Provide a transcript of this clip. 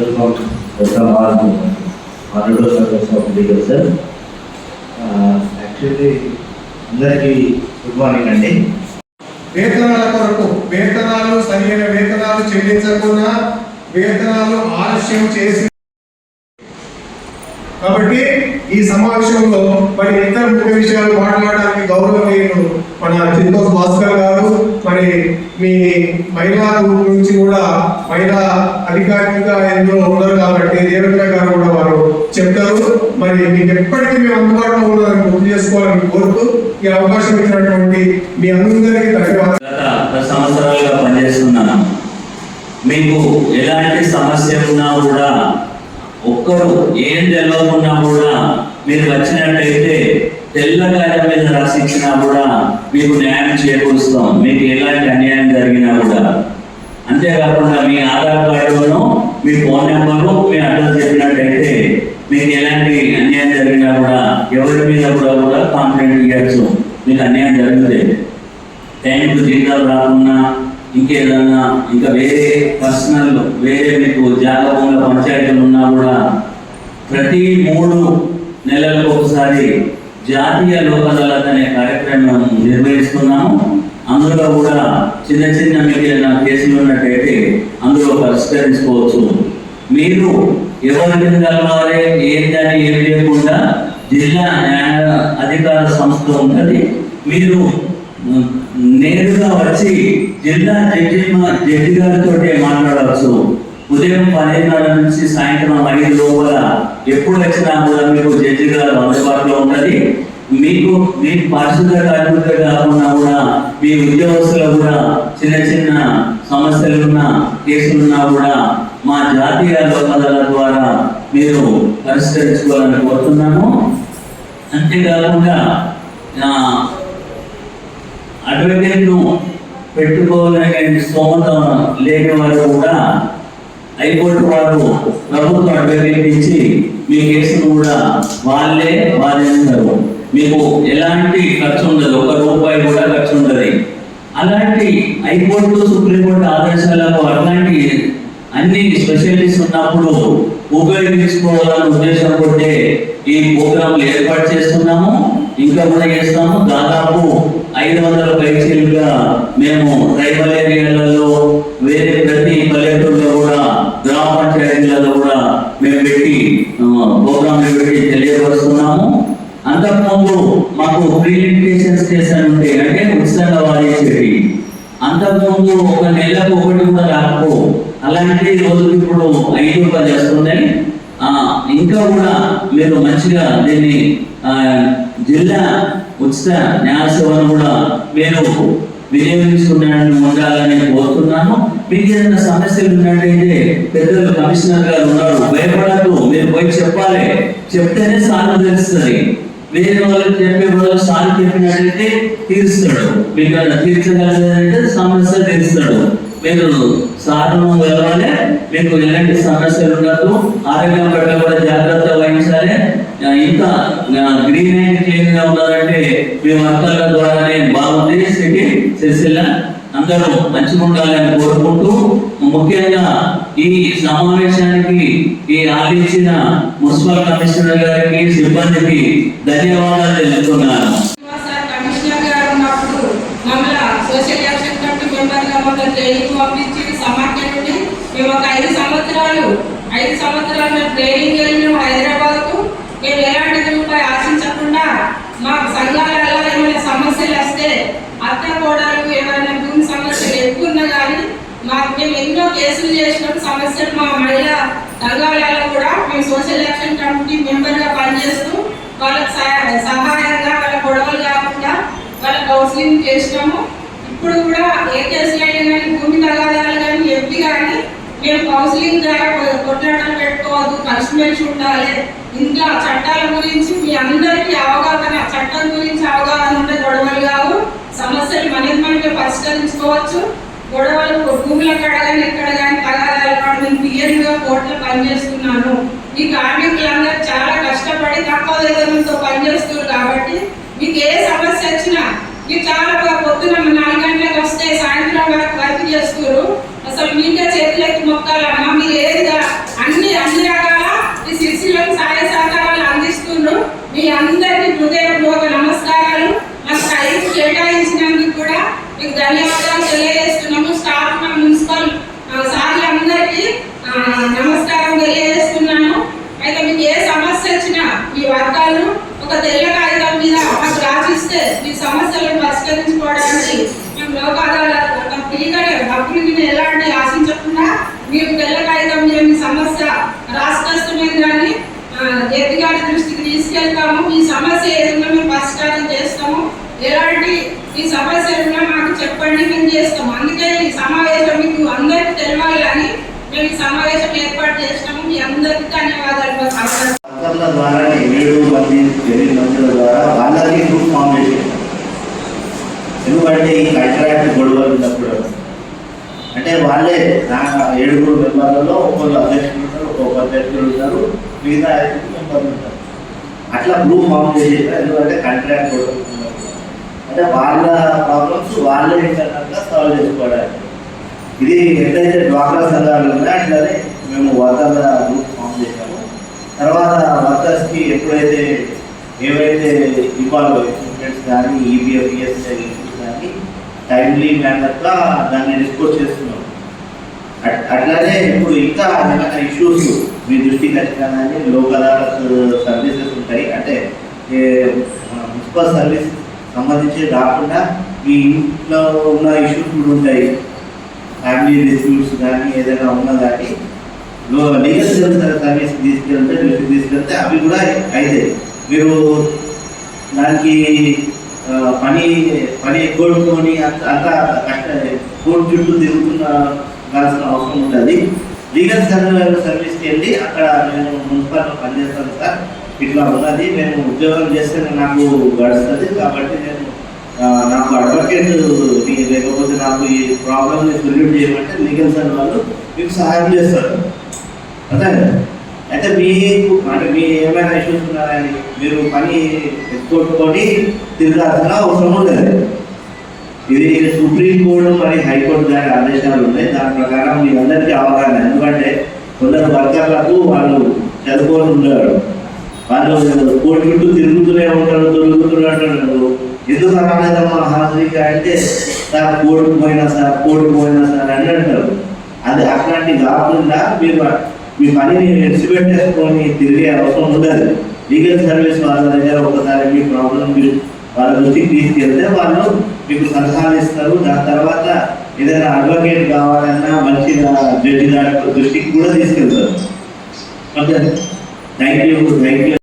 welcome welcome all honorable members of legal cell. Actually అందరికీ good morning అండి వేతనాల కొరకు వేతనాలు సరైన వేతనాలు చెల్లించకుండా వేతనాలు ఆలస్యం చేసి కాబట్టి ఈ సమావేశంలో మరి ఇతర ముఖ్య విషయాలు మాట్లాడడానికి గౌరవనీయులు మన చింతోస్ భాస్కర్ గారు మరి మీ మహిళా గ్రూప్ నుంచి కూడా మహిళా అధికారికంగా ఎందులో ఉన్నారు కాబట్టి దేవేంద్ర గారు కూడా వారు చెప్తారు మరి మీకు ఎప్పటికీ మేము అందుబాటులో ఉన్నారని గుర్తు చేసుకోవాలని కోరుతూ ఈ అవకాశం ఇచ్చినటువంటి మీ అందరికీ ధన్యవాదాలు. గత సంవత్సరాలుగా పనిచేస్తున్నాను మీకు ఎలాంటి సమస్య ఉన్నా కూడా ఒక్కరు ఏం తెలియకున్నా కూడా మీరు వచ్చినట్టయితే తెల్ల మీద రాసిచ్చినా కూడా మీకు న్యాయం చేకూరుస్తాం. మీకు ఎలాంటి అన్యాయం జరిగినా కూడా. అంతేకాకుండా మీ ఆధార్ కార్డును మీ ఫోన్ నెంబరు మీ అడ్రస్ చెప్పినట్టయితే మీకు ఎలాంటి అన్యాయం జరిగినా కూడా ఎవరి మీద కూడా కూడా కాంప్లైంట్ ఇవ్వచ్చు మీకు అన్యాయం జరిగితే. టైంకు జీతాలు రాకుండా ఇంకేదన్నా ఇంకా వేరే పర్సనల్ వేరే మీకు జాగ్రత్తగా పంచాయతీలు ఉన్నా కూడా ప్రతి మూడు నెలలకు ఒకసారి జాతీయ లోక్ అదాలత్ అనే కార్యక్రమం నిర్వహిస్తున్నాము. అందులో కూడా చిన్న చిన్న మిగిలిన ఏదైనా కేసులు ఉన్నట్టయితే అందులో పరిష్కరించుకోవచ్చు. మీరు ఎవరిని కలవాలి ఏంటని ఏం లేకుండా జిల్లా న్యాయ అధికార సంస్థ ఉంటుంది. మీరు నేరుగా వచ్చి జిల్లా జడ్జి జడ్జి గారితో మాట్లాడవచ్చు. ఉదయం పదిన్నర నుంచి సాయంత్రం ఐదు లోపల ఎప్పుడు వచ్చినా కూడా మీకు జడ్జి గారు అందుబాటులో ఉన్నది. మీకు మీ పారిశుద్ధ కార్మికులు కాకుండా కూడా మీ ఉద్యోగస్తులు కూడా చిన్న చిన్న సమస్యలున్నా కేసులున్నా కూడా మా జాతీయ లోకదళ ద్వారా మీరు పరిష్కరించుకోవాలని కోరుతున్నాము. అంతేకాకుండా ఆ, అడ్వకేట్ను పెట్టుకోవాలనే స్తోమత లేని వారు కూడా హైకోర్టు వాళ్ళు ప్రభుత్వ అడ్వకేట్ ఇచ్చి మీ కేసును కూడా వాళ్ళే వాదిస్తారు మీకు ఎలాంటి ఖర్చు ఉండదు. ఒక రూపాయి కూడా ఖర్చు ఉండదు. అలాంటి హైకోర్టు సుప్రీంకోర్టు ఆదేశాలకు అట్లాంటి అన్ని స్పెషలిస్ట్ ఉన్నప్పుడు ఉపయోగించుకోవాలనే ఉద్దేశం కొట్టే ఈ ప్రోగ్రాంలు ఏర్పాటు చేస్తున్నాము. ఇంకా కూడా చేస్తాము. దాదాపు ఐదు వందల పైచీలుగా మేము ట్రైబల్ ఏరియాలలో వేరే ప్రతి పల్లెటూరు కూడా గ్రామ పంచాయతీలలో కూడా మేము పెట్టి ప్రోగ్రాంలు పెట్టి తెలియపరుస్తున్నాము అంతకుముందు రీలిమిటేషన్స్ ప్రీ అంటే ఉచితంగా వాదించేవి అంతకుముందు ఒక నెలకు ఒకటి కూడా రాకపో అలాంటి రోజులు ఇప్పుడు ఐదు రూపాయలు వస్తున్నాయి ఇంకా కూడా మీరు మంచిగా దీన్ని జిల్లా ఉచిత న్యాయ సేవను కూడా మీరు వినియోగించుకున్నాను ఉండాలని కోరుతున్నాను. మీకు ఏదైనా సమస్యలు ఉన్నట్టయితే పెద్దలు కమిషనర్ గారు ఉన్నారు. భయపడద్దు. మీరు పోయి చెప్పాలి. చెప్తేనే సాధన తెలుస్తుంది. వేరే వాళ్ళకి చెప్పే వాళ్ళు సార్ చెప్పినట్లయితే తీరుస్తాడు. మీకు అది సమస్య తీరుస్తాడు. మీరు సాధనం వెళ్ళాలి మీకు ఎలాంటి సమస్యలు ఉండదు. ఆరోగ్యం పట్ల కూడా జాగ్రత్త వహించాలి. ఇంకా గ్రీన్ అండ్ క్లీన్గా ఉన్నదంటే మీ వర్కర్ల ద్వారానే బాగుంది. సిటీ సిరిసిల్ల అందరూ మంచిగా ఉండాలని కోరుకుంటూ ముఖ్యంగా ఈ సమావేశానికి ఈ ఆదించిన మున్సిపల్ కమిషనర్ గారికి సిబ్బందికి ధన్యవాదాలు తెలుపుతున్నాను. పంపించి సమాఖ్య నుండి మేము ఒక ఐదు సంవత్సరాలు ఐదు సంవత్సరాలు ట్రైనింగ్ వెళ్ళినాం హైదరాబాద్కు మేము ఎలాంటి రూపాయి ఆశించకుండా మా సంఘాలలో ఏమైనా సమస్యలు వస్తే అత్త కోడలు ఏమైనా భూమి సమస్యలు ఎక్కువ ఉన్నా మాకు మేము ఎన్నో కేసులు చేసినాం. సమస్యలు మా మహిళా సంఘాలలో కూడా మేము సోషల్ యాక్షన్ కమిటీ మెంబర్గా పనిచేస్తూ వాళ్ళకి సహాయ- సహాయంగా వాళ్ళ గొడవలు కాకుండా వాళ్ళ కౌన్సిలింగ్ చేసినాము. ఇప్పుడు కూడా ఏ కేసులు అయినా కానీ భూమి తగాదాలు కానీ ఎప్పి కానీ మేము కౌన్సిలింగ్ ద్వారా కొట్లాటలు పెట్టుకోవద్దు. కలిసిమెలిసి ఉండాలి. ఇంకా చట్టాల గురించి మీ అందరికీ అవగాహన చట్టం గురించి అవగాహన ఉంటే గొడవలు కావు. సమస్యలు మనకి మనమే పరిష్కరించుకోవచ్చు. గొడవలు భూములు ఎక్కడ కానీ ఎక్కడ కానీ తగాదాలు పడి నేను పిఎస్గా కోర్టులో పనిచేస్తున్నాను. ఈ కార్మికులందరూ చాలా కష్టపడి తక్కువ వేతనంతో పనిచేస్తున్నారు కాబట్టి మీకు ఏ సమస్య వచ్చినా మీరు చాలా పొద్దున నాలుగు గంటలకు వస్తే సాయంత్రం వరకు వర్క్ చేస్తున్నారు. అసలు మీకే చేతులకి మొక్కాలమ్మా మీరు ఏదిగా అన్ని అన్ని రకాల ఈ శిష్యులకు సహాయ సహకారాలు అందిస్తున్నారు. మీ అందరికీ హృదయపూర్వక నమస్కారాలు. మాకు టైం కేటాయించినందుకు కూడా మీకు ధన్యవాదాలు. గిన ఎలాంటి ఆశించకుండా మీరు తెల్ల కాగితం లేని మీ సమస్య రాష్ట్రస్తుమైందని కానీ గారి దృష్టికి తీసుకెళ్తాము. ఈ సమస్య ఏదైనా మేము పరిష్కారం చేస్తాము. ఎలాంటి ఈ సమస్య ఏదైనా మాకు చెప్పండి మేము చేస్తాము. అందుకే ఈ సమావేశం మీకు అందరికీ తెలవాలి అని మేము ఈ సమావేశం ఏర్పాటు చేసినాము. మీ అందరికీ ధన్యవాదాలు. ద్వారా ద్వారా వాళ్ళకి గ్రూప్ ఫామ్ ఎందుకంటే ఈ కాంట్రాక్ట్ గొడవలు ఉన్నప్పుడు అంటే వాళ్ళే నా ఏడుగురు మెంబర్లలో ఒక్కొక్క అధ్యక్షులు ఉంటారు ఒక్కొక్క అధ్యక్షులు ఉంటారు మిగతా ఐదుగురు మెంబర్లు ఉంటారు. అట్లా గ్రూప్ ఫామ్ చేసి ఎందుకంటే కాంట్రాక్ట్ గొడవలు అంటే వాళ్ళ ప్రాబ్లమ్స్ వాళ్ళే ఏంటంటే సాల్వ్ చేసుకోవడానికి. ఇది ఎంతైతే డ్వాక్రా సంఘాలు ఉన్నాయో అట్లానే మేము వర్కర్ల గ్రూప్ ఫామ్ చేశాము. తర్వాత వర్కర్స్కి ఎప్పుడైతే ఏవైతే ఇవ్వాలో ఎక్విప్మెంట్స్ కానీ E ఈబీఎఫ్ఈఎస్ కానీ టైమ్లీ మేనర్గా దాన్ని డిస్కోస్ చేస్తున్నాం. అట్- అట్లానే ఇప్పుడు ఇంకా ఏమైనా ఇష్యూస్ మీ దృష్టికి వచ్చినా కానీ సర్వీసెస్ ఉంటాయి. అంటే మున్సిపల్ సర్వీస్ సంబంధించి కాకుండా మీ ఇంట్లో ఉన్న ఇష్యూస్ కూడా ఉంటాయి. ఫ్యామిలీ డిస్ప్యూట్స్ కానీ ఏదైనా ఉన్నా కానీ లీగల్ సర్వీస్ తీసుకెళ్తే దృష్టికి తీసుకెళ్తే అవి కూడా అయితే మీరు దానికి పని పని కోరుకొని అంత అంత కష్ట కోర్టు చుట్టూ తిరుగుతున్న అవసరం ఉంటుంది. లీగల్ సర్వీస్కి వెళ్ళి అక్కడ నేను మున్సిపల్ పనిచేస్తాను సార్. ఇట్లా ఉన్నది. నేను ఉద్యోగం చేస్తే నాకు గడుస్తుంది. కాబట్టి నేను నాకు అడ్వకేట్ లేకపోతే నాకు ఈ ప్రాబ్లమ్ని సొల్యూట్ చేయమంటే లీగల్ సర్వీస్ వాళ్ళు మీకు సహాయం చేస్తారు. అదే అయితే మీకు అంటే మీ ఏమైనా ఇష్యూస్ ఉన్నారని మీరు పని ఎత్తుకోట్టుకొని తిరగాల్సిన అవసరం ఉండదు ఇది సుప్రీం కోర్టు మరి హైకోర్టు గారి ఆదేశాలు ఉన్నాయి. దాని ప్రకారం మీ అందరికీ అవగాహన ఎందుకంటే కొందరు వర్కర్లకు వాళ్ళు చదువుకొని ఉండరు వాళ్ళు కోర్టు చుట్టూ తిరుగుతూనే ఉంటారు తిరుగుతూనే ఎందుకు రాలేదమ్మా హాజరీగా అంటే సార్ కోర్టుకు పోయినా సార్ కోర్టుకు పోయినా సార్ అని అంటారు. అది అట్లాంటి కాకుండా మీరు మీ పనిని విడిచిపెట్టేసుకొని తిరిగే అవసరం ఉండదు. లీగల్ సర్వీస్ వాళ్ళ దగ్గర ఒకసారి మీ ప్రాబ్లం మీరు వాళ్ళ దృష్టికి తీసుకెళ్తే వాళ్ళు మీకు సలహాలు ఇస్తారు. దాని తర్వాత ఏదైనా అడ్వకేట్ కావాలన్నా మంచిగా జడ్జి దృష్టికి కూడా తీసుకెళ్తారు. Okay thank you thank you